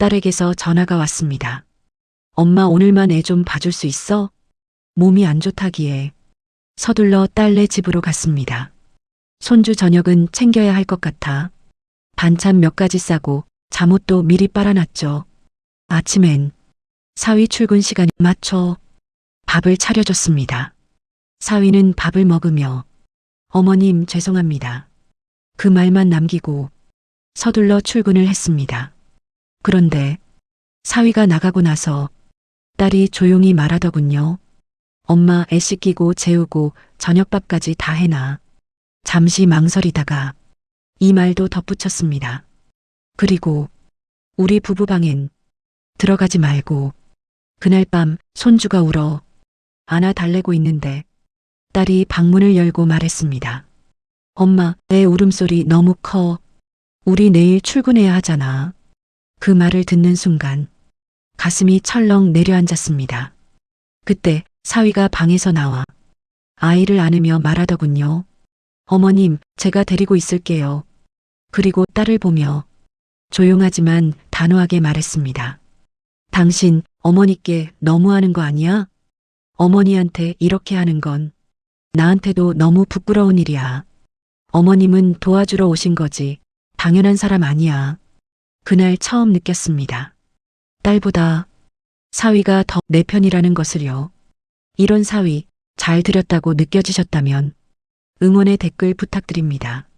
딸에게서 전화가 왔습니다. 엄마 오늘만 애 좀 봐줄 수 있어? 몸이 안 좋다기에 서둘러 딸네 집으로 갔습니다. 손주 저녁은 챙겨야 할 것 같아 반찬 몇 가지 싸고 잠옷도 미리 빨아놨죠. 아침엔 사위 출근 시간에 맞춰 밥을 차려줬습니다. 사위는 밥을 먹으며 어머님 죄송합니다. 그 말만 남기고 서둘러 출근을 했습니다. 그런데 사위가 나가고 나서 딸이 조용히 말하더군요. 엄마 애 씻기고 재우고 저녁밥까지 다 해놔. 잠시 망설이다가 이 말도 덧붙였습니다. 그리고 우리 부부방엔 들어가지 말고 그날 밤 손주가 울어 안아 달래고 있는데 딸이 방문을 열고 말했습니다. 엄마, 내 울음소리 너무 커. 우리 내일 출근해야 하잖아. 그 말을 듣는 순간 가슴이 철렁 내려앉았습니다. 그때 사위가 방에서 나와 아이를 안으며 말하더군요. 어머님, 제가 데리고 있을게요. 그리고 딸을 보며 조용하지만 단호하게 말했습니다. 당신 어머니께 너무하는 거 아니야? 어머니한테 이렇게 하는 건 나한테도 너무 부끄러운 일이야. 어머님은 도와주러 오신 거지. 당연한 사람 아니야. 그날 처음 느꼈습니다. 딸보다 사위가 더 내 편이라는 것을요. 이런 사위 잘 들였다고 느껴지셨다면 응원의 댓글 부탁드립니다.